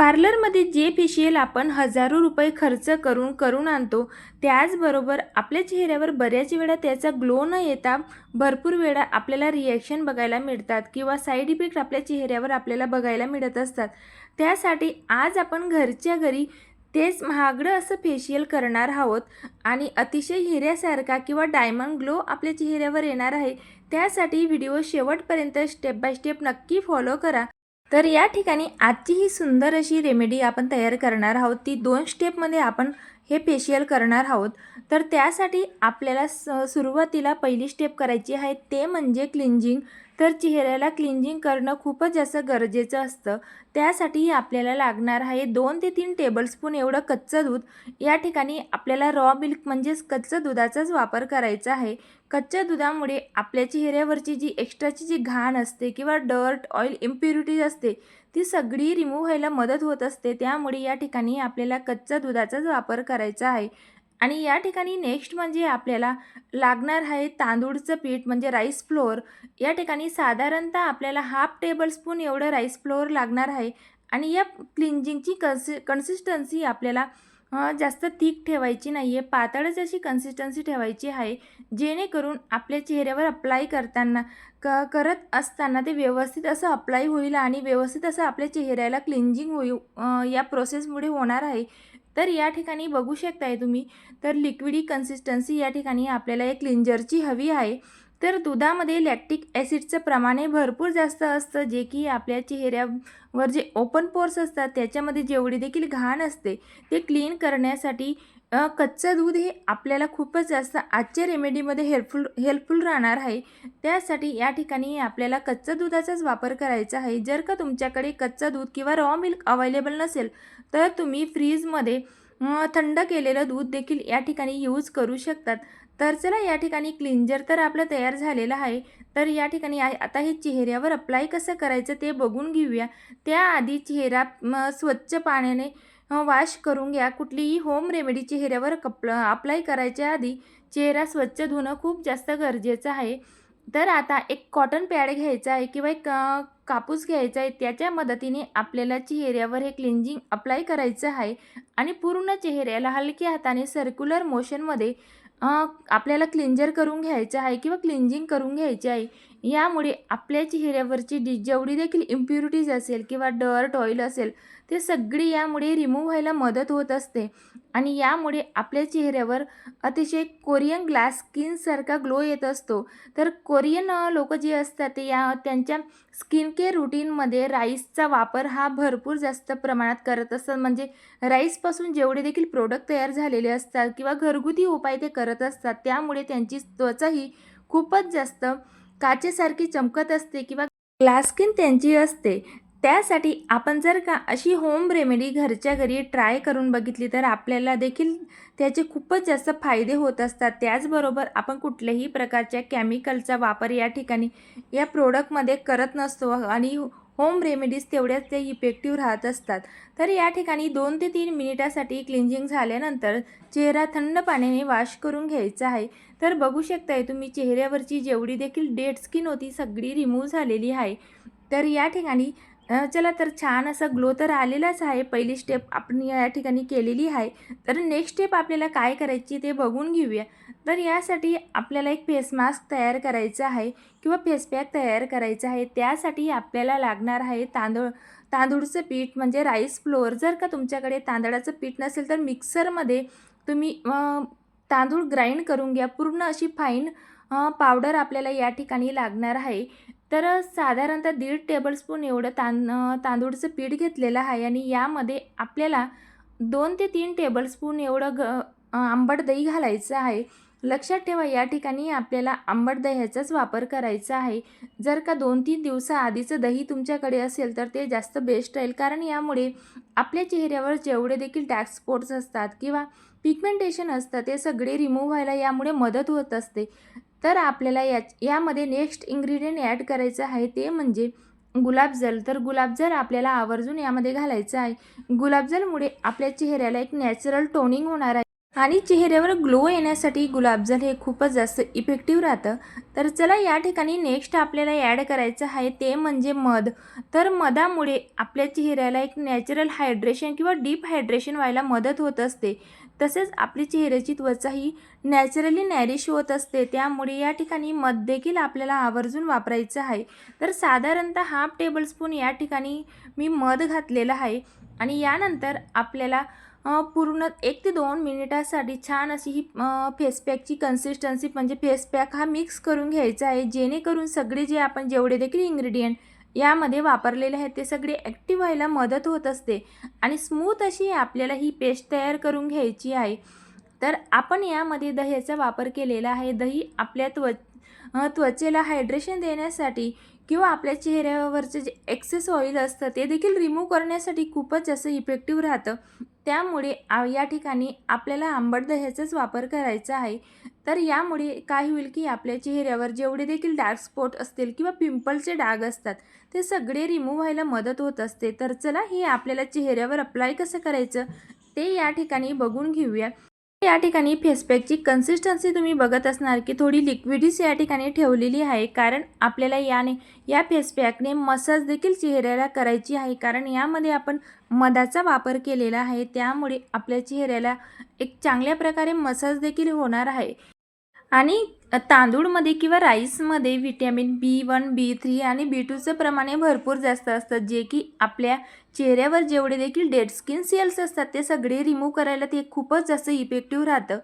पार्लरमध्ये जे फेशियल आपण हजारो रुपये खर्च करून करून आणतो त्याचबरोबर आपल्या चेहऱ्यावर बऱ्याच वेळा त्याचा ग्लो न येता भरपूर वेळा आपल्याला रिॲक्शन बघायला मिळतात किंवा साईड इफेक्ट आपल्या चेहऱ्यावर आपल्याला बघायला मिळत असतात. त्यासाठी आज आपण घरच्या घरी तेच महागडं असं फेशियल करणार आहोत आणि अतिशय हिऱ्यासारखा किंवा डायमंड ग्लो आपल्या चेहऱ्यावर येणार आहे. त्यासाठी व्हिडिओ शेवटपर्यंत स्टेप बाय स्टेप नक्की फॉलो करा. तर या ठिकाणी आजची ही सुंदर अशी रेमेडी आपण तयार करणार आहोत. ती दोन स्टेपमध्ये आपण हे फेशियल करणार आहोत. तर त्यासाठी आपल्याला स सुरुवातीला पहिली स्टेप करायची आहे. ते म्हणजे क्लिंजिंग तर चेहऱ्याला क्लिंजिंग करणं खूपच जास्त गरजेचं असतं. त्यासाठी आपल्याला लागणार आहे दोन ते तीन टेबलस्पून एवढं कच्चं दूध. या ठिकाणी आपल्याला रॉ मिल्क म्हणजेच कच्चं दुधाचाच वापर करायचा आहे. कच्च्या दुधामुळे आपल्या चेहऱ्यावरची जी एक्स्ट्राची जी घाण असते किंवा डर्ट ऑइल इम्प्युरिटीज असते ती सगळी रिमूव्ह व्हायला मदत होत असते. त्यामुळे या ठिकाणी आपल्याला कच्च्या दुधाचाच वापर करायचा आहे. आणि या ठिकाणी नेक्स्ट म्हणजे आपल्याला लागणार आहे तांदूळचं पीठ म्हणजे राईस फ्लोअर या ठिकाणी साधारणतः आपल्याला हाफ टेबलस्पून एवढं राईस फ्लोअर लागणार आहे. आणि या क्लिंजिंगची कन्सि कन्सिस्टन्सी आपल्याला जास्त थिक ठेवायची नाही आहे पातळच अशी कन्सिस्टन्सी ठेवायची आहे जेणेकरून आपल्या चेहऱ्यावर अप्लाय करताना क करत असताना ते व्यवस्थित असं अप्लाय होईल आणि व्यवस्थित असं आपल्या चेहऱ्याला क्लिंजिंग होईल या प्रोसेसमुळे होणार आहे. तर या ठिकाणी बघू शकताय तुम्ही तर लिक्विडी कन्सिस्टन्सी या ठिकाणी आपल्याला एक क्लिंजरची हवी आहे. तर दुधामध्ये लॅक्टिक ॲसिडचं प्रमाण हे भरपूर जास्त असतं जे की आपल्या चेहऱ्यावर जे ओपन पोर्स असतात त्याच्यामध्ये जेवढी देखील घाण असते ते क्लीन करण्यासाठी कच्चं दूध हे आपल्याला खूपच जास्त आजच्या रेमेडीमध्ये हेल्पफुल हेल्पफुल राहणार आहे. त्यासाठी या ठिकाणी आपल्याला कच्चं दुधाचाच वापर करायचा आहे. जर का तुमच्याकडे कच्चं दूध किंवा रॉ मिल्क अवेलेबल नसेल तर तुम्ही फ्रीजमध्ये थंड केलेलं दूध देखील या ठिकाणी यूज करू शकतात. तर चला या ठिकाणी क्लिंजर तर आपलं तयार झालेलं आहे. तर या ठिकाणी आता हे चेहऱ्यावर अप्लाय कसं करायचं ते बघून घेऊया. त्याआधी चेहरा स्वच्छ पाण्याने वॉश करून घ्या. कुठलीही होम रेमेडी चेहऱ्यावर कप अप्लाय करायच्या आधी चेहरा स्वच्छ धुणं खूप जास्त गरजेचं आहे. तर आता एक कॉटन पॅड घ्यायचा आहे किंवा एक कापूस घ्यायचा आहे त्याच्या मदतीने आपल्याला चेहऱ्यावर हे क्लिंजिंग अप्लाय करायचं आहे आणि पूर्ण चेहऱ्याला हलक्या हाताने सर्क्युलर मोशनमध्ये आपल्याला क्लिंजर करून घ्यायचं आहे किंवा क्लिंजिंग करून घ्यायचे आहे. यामुळे आपल्या चेहऱ्यावरची डी जेवढी देखील इम्प्युरिटीज असेल किंवा डर्ट ऑइल असेल ते सगळी यामुळे रिमूव्ह व्हायला मदत होत असते. आणि यामुळे आपल्या चेहऱ्यावर अतिशय कोरियन ग्लास स्किनसारखा ग्लो येत असतो. तर कोरियन लोक जे असतात ते या त्यांच्या स्किन केअर रुटीनमध्ये राईसचा वापर हा भरपूर जास्त प्रमाणात करत असतात. म्हणजे राईसपासून जेवढे देखील प्रोडक्ट तयार झालेले असतात किंवा घरगुती उपाय ते करत असतात त्यामुळे त्यांची त्वचा ही खूपच जास्त काचेसारखी चमकत असते किंवा ग्लास स्किन त्यांची असते. त्यासाठी आपण जर का अशी होम रेमेडी घरच्या घरी ट्राय करून बघितली तर आपल्याला देखील त्याचे खूपच जास्त फायदे होत असतात. त्याचबरोबर आपण कुठल्याही प्रकारच्या केमिकलचा वापर या ठिकाणी या प्रोडक्टमध्ये करत नसतो आणि होम रेमेडीज तेवढ्याच ते इफेक्टिव्ह राहत असतात. तर या ठिकाणी दोन ते तीन मिनिटासाठी क्लिंजिंग झाल्यानंतर चेहरा थंड पाण्याने वॉश करून घ्यायचा आहे. तर बघू शकताय तुम्ही चेहऱ्यावरची जेवढी देखील डेड स्किन होती सगळी रिमूव्ह झालेली आहे. तर या ठिकाणी चला तर छान असा ग्लो तर आलेलाच आहे. पहिली स्टेप आपण या ठिकाणी केलेली आहे. तर नेक्स्ट स्टेप आपल्याला काय करायची ते बघून घेऊया. तर यासाठी आपल्याला एक फेस मास्क तयार करायचा आहे किंवा फेस पॅक तयार करायचा आहे. त्यासाठी आपल्याला लागणार आहे तांदूळ. तांदूळचं पीठ म्हणजे राईस फ्लोअर जर का तुमच्याकडे तांदळाचं पीठ नसेल तर मिक्सरमध्ये तुम्ही तांदूळ ग्राइंड करून घ्या. पूर्ण अशी फाईन पावडर आपल्याला या ठिकाणी लागणार आहे. तर साधारणतः दीड टेबलस्पून एवढं तां तांदूळचं पीठ घेतलेलं आहे आणि यामध्ये आपल्याला दोन ते तीन टेबलस्पून एवढं ग आंबट दही घालायचं आहे. लक्षात ठेवा या ठिकाणी आपल्याला आंबट दह्याचाच वापर करायचा आहे. जर का दोन तीन दिवसाआधीचं दही तुमच्याकडे असेल तर ते जास्त बेस्ट राहील कारण यामुळे आपल्या चेहऱ्यावर जेवढे देखील डार्क स्पॉट्स असतात किंवा पिगमेंटेशन असतं ते सगळे रिमूव्ह व्हायला यामुळे मदत होत असते. तर आपल्याला या यामध्ये नेक्स्ट इन्ग्रेडियंट ॲड करायचं आहे ते म्हणजे गुलाबजल तर गुलाबजल आपल्याला आवर्जून यामध्ये घालायचं आहे. गुलाबजलमुळे आपल्या चेहऱ्याला एक नॅचरल टोनिंग होणार आहे. आणि चेहऱ्यावर ग्लो येण्यासाठी गुलाबजल हे खूपच जास्त इफेक्टिव्ह राहतं. तर चला या ठिकाणी नेक्स्ट आपल्याला ॲड करायचं आहे ते म्हणजे मध. तर मधामुळे आपल्या चेहऱ्याला एक नॅचरल हायड्रेशन किंवा डीप हायड्रेशन व्हायला मदत होत असते. तसेच आपली चेहऱ्याची त्वचाही नॅचरली नॅरिश होत असते. त्यामुळे या ठिकाणी मध देखील आपल्याला आवर्जून वापरायचं आहे. तर साधारणतः हाफ टेबलस्पून या ठिकाणी मी मध घातलेलं आहे. आणि यानंतर आपल्याला पूर्ण एक ते दोन मिनिटासाठी छान अशी ही फेस पॅकची कन्सिस्टन्सी म्हणजे फेस पॅक हा मिक्स करून घ्यायचा आहे. जेणेकरून सगळे जे आपण जेवढे देखील इन्ग्रेडियंट यामध्ये वापरलेले आहेत ते सगळे ॲक्टिव्ह व्हायला मदत होत असते. आणि स्मूथ अशी आपल्याला ही पेस्ट तयार करून घ्यायची आहे. तर आपण यामध्ये दह्याचा वापर केलेला आहे. दही आपल्या त्व त्वचेला हायड्रेशन देण्यासाठी किंवा आपल्या चेहऱ्यावरचे जे एक्सेस ऑइल असतं ते देखील रिमूव्ह करण्यासाठी खूपच जास्त इफेक्टिव्ह राहतं. त्यामुळे आ या ठिकाणी आपल्याला आंबट दह्याचाच वापर करायचा आहे. तर यामुळे काय होईल की आपल्या चेहऱ्यावर जेवढे देखील डार्क स्पॉट असतील किंवा पिंपलचे डाग असतात ते सगळे रिमूव्ह व्हायला मदत होत असते. तर चला हे आपल्याला चेहऱ्यावर अप्लाय कसं करायचं ते या ठिकाणी बघून घेऊया. या ठिकाणी फेसपॅकची कन्सिस्टन्सी तुम्ही बघत असणार की थोडी लिक्विडीच या ठिकाणी ठेवलेली आहे. कारण आपल्याला याने या फेसपॅकने मसाज देखील चेहऱ्याला करायची आहे. कारण यामध्ये आपण मधाचा वापर केलेला आहे. त्यामुळे आपल्या चेहऱ्याला एक चांगल्या प्रकारे मसाज देखील होणार आहे. आणि तांदूळमध्ये किंवा राईसमध्ये vitamin B one B three आणि बी टूचं प्रमाणे भरपूर जास्त असतं जे की आपल्या चेहऱ्यावर जेवढे देखील डेड स्किन सेल्स असतात ते सगळे रिमूव्ह करायला ते खूपच जास्त इफेक्टिव्ह राहतं.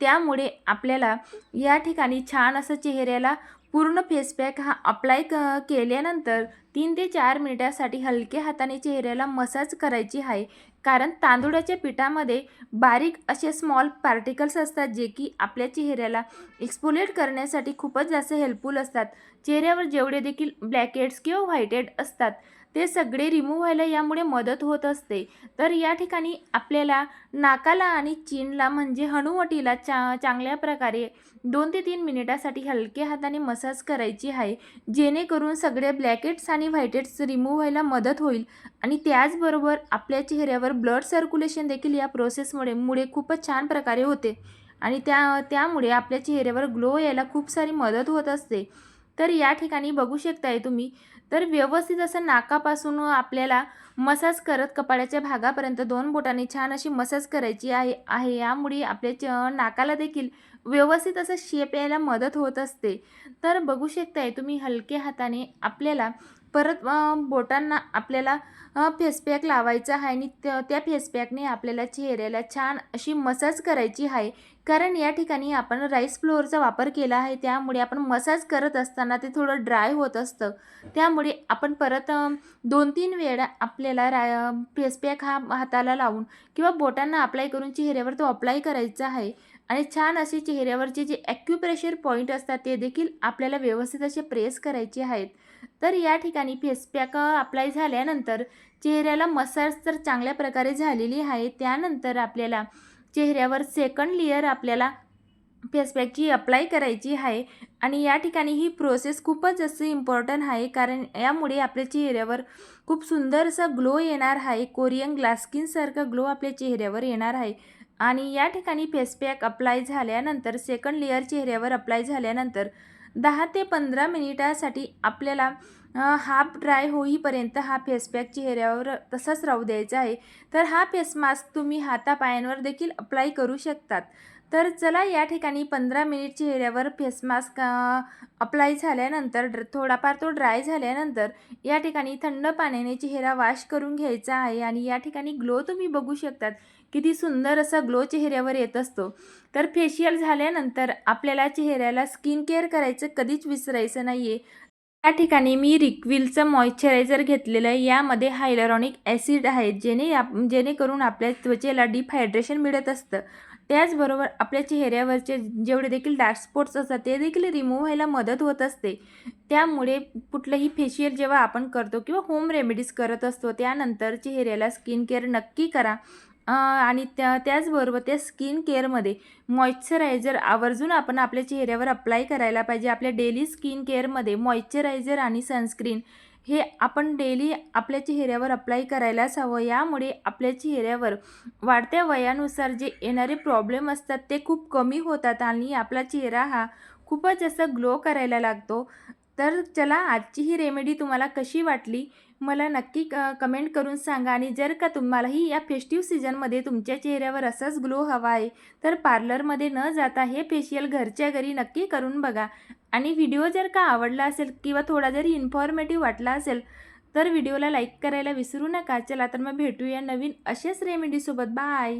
त्यामुळे आपल्याला या ठिकाणी छान असं चेहऱ्याला पूर्ण फेस पॅक हा अप्लाय क केल्यानंतर तीन ते चार मिनिटासाठी हलक्या हाताने चेहऱ्याला मसाज करायची आहे कारण तांदूळाच्या पिठामध्ये बारीक असे स्मॉल पार्टिकल्स असतात जे की आपल्या चेहऱ्याला एक्सपोलेट करण्यासाठी खूपच जास्त हेल्पफुल असतात. चेहऱ्यावर जेवढे देखील ब्लॅकेट्स किंवा व्हाईटेड असतात ते सगळे रिमूव्ह व्हायला यामुळे मदत होत असते. तर या ठिकाणी आपल्याला नाकाला आणि चीनला म्हणजे हनुवटीला चा चांगल्या प्रकारे दोन ते तीन मिनिटासाठी हलक्या हाताने मसाज करायची आहे. जेणेकरून सगळे ब्लॅकेट्स आणि व्हाईटेट्स रिमूव्ह व्हायला मदत होईल. आणि त्याचबरोबर आपल्या चेहऱ्यावर ब्लड सर्क्युलेशन देखील या प्रोसेसमुळे मुळे खूपच छान प्रकारे होते. आणि त्या त्यामुळे आपल्या चेहऱ्यावर ग्लो यायला खूप सारी मदत होत असते. तर या ठिकाणी बघू शकताय तुम्ही. तर व्यवस्थित असं नाकापासून आपल्याला मसाज करत कपाळाच्या भागापर्यंत दोन बोटांनी छान अशी मसाज करायची आहे आहे. यामुळे आपल्या च नाकाला देखील व्यवस्थित असं शेप यायला मदत होत असते. तर बघू शकताय तुम्ही हलक्या हाताने आपल्याला परत बोटांना आपल्याला फेसपॅक लावायचा आहे आणि त्या फेसपॅकने आपल्याला चेहऱ्याला छान अशी मसाज करायची आहे. कारण या ठिकाणी आपण राईस फ्लोअरचा वापर केला आहे त्यामुळे आपण मसाज करत असताना ते थोडं ड्राय होत असतं. त्यामुळे आपण परत दोन तीन वेळा आपल्याला रा फेसपॅक हा हाताला लावून किंवा बोटांना अप्लाय करून चेहऱ्यावर तो अप्लाय करायचा आहे. आणि छान असे चेहऱ्यावरचे जे ॲक्युप्रेशर पॉईंट असतात ते देखील आपल्याला व्यवस्थित असे प्रेस करायचे आहेत. तर या ठिकाणी फेसपॅक अप्लाय झाल्यानंतर चेहऱ्याला मसाज तर चांगल्या प्रकारे झालेली आहे. त्यानंतर आपल्याला चेहऱ्यावर सेकंड लेअर आपल्याला फेसपॅकची अप्लाय करायची आहे. आणि या ठिकाणी ही प्रोसेस खूपच जास्त इम्पॉर्टंट आहे. कारण यामुळे आपल्या चेहऱ्यावर खूप सुंदर असा ग्लो येणार आहे. कोरियन ग्लास्किनसारखा ग्लो आपल्या चेहऱ्यावर येणार आहे. आणि या ठिकाणी फेसपॅक अप्लाय झाल्यानंतर सेकंड लेअर चेहऱ्यावर अप्लाय झाल्यानंतर दहा ते पंधरा मिनिटासाठी आपल्याला हाफ ड्राय होईपर्यंत हा फेसपॅक चेहऱ्यावर तसाच राहू द्यायचा आहे. तर हा फेस मास्क तुम्ही हातापायांवर देखील अप्लाय करू शकतात. तर चला या ठिकाणी पंधरा मिनिट चेहऱ्यावर फेस मास्क अप्लाय झाल्यानंतर ड्र थोडाफार तो ड्राय झाल्यानंतर या ठिकाणी थंड पाण्याने चेहरा वॉश करून घ्यायचा आहे आणि या ठिकाणी ग्लो तुम्ही बघू शकतात. किती सुंदर असा ग्लो चेहऱ्यावर येत असतो. तर फेशियल झाल्यानंतर आपल्याला चेहऱ्याला स्किन केअर करायचं कधीच विसरायचं नाही आहे या ठिकाणी मी रिक्विलचं मॉइश्चरायझर घेतलेलं आहे. यामध्ये हायलरॉनिक ॲसिड आहे. जेणे आप जेणेकरून आपल्या त्वचेला डीप हायड्रेशन मिळत असतं. त्याचबरोबर आपल्या चेहऱ्यावरचे जेवढे देखील डार्क स्पॉट्स असतात ते देखील रिमूव्ह व्हायला मदत होत असते. त्यामुळे कुठलंही फेशियल जेव्हा आपण करतो किंवा होम रेमेडीज करत असतो त्यानंतर चेहऱ्याला स्किन केअर नक्की करा. आणि त्या त्याचबरोबर त्या स्किन केअरमध्ये मॉइश्चरायझर आवर्जून आपण आपल्या चेहऱ्यावर अप्लाय करायला पाहिजे. आपल्या डेली स्किन केअरमध्ये मॉइश्चरायझर आणि सनस्क्रीन हे आपण डेली आपल्या चेहऱ्यावर अप्लाय करायलाच हवं. यामुळे आपल्या चेहऱ्यावर वाढत्या वयानुसार जे येणारे प्रॉब्लेम असतात ते खूप कमी होतात आणि आपला चेहरा हा खूपच असं ग्लो करायला लागतो. तर चला आजची ही रेमेडी तुम्हाला कशी वाटली? मला नक्की क कमेंट करून सांगा आणि जर का तुम्हालाही या फेस्टिव्ह सीझनमध्ये तुमच्या चेहऱ्यावर असाच ग्लो हवा आहे तर पार्लरमध्ये न जाता हे फेशियल घरच्या घरी नक्की करून बघा. आणि व्हिडिओ जर का आवडला असेल किंवा थोडा जरी इन्फॉर्मेटिव्ह वाटला असेल तर व्हिडिओला लाईक करायला विसरू नका. चला तर मग भेटूया नवीन अशाच रेमेडीसोबत बाय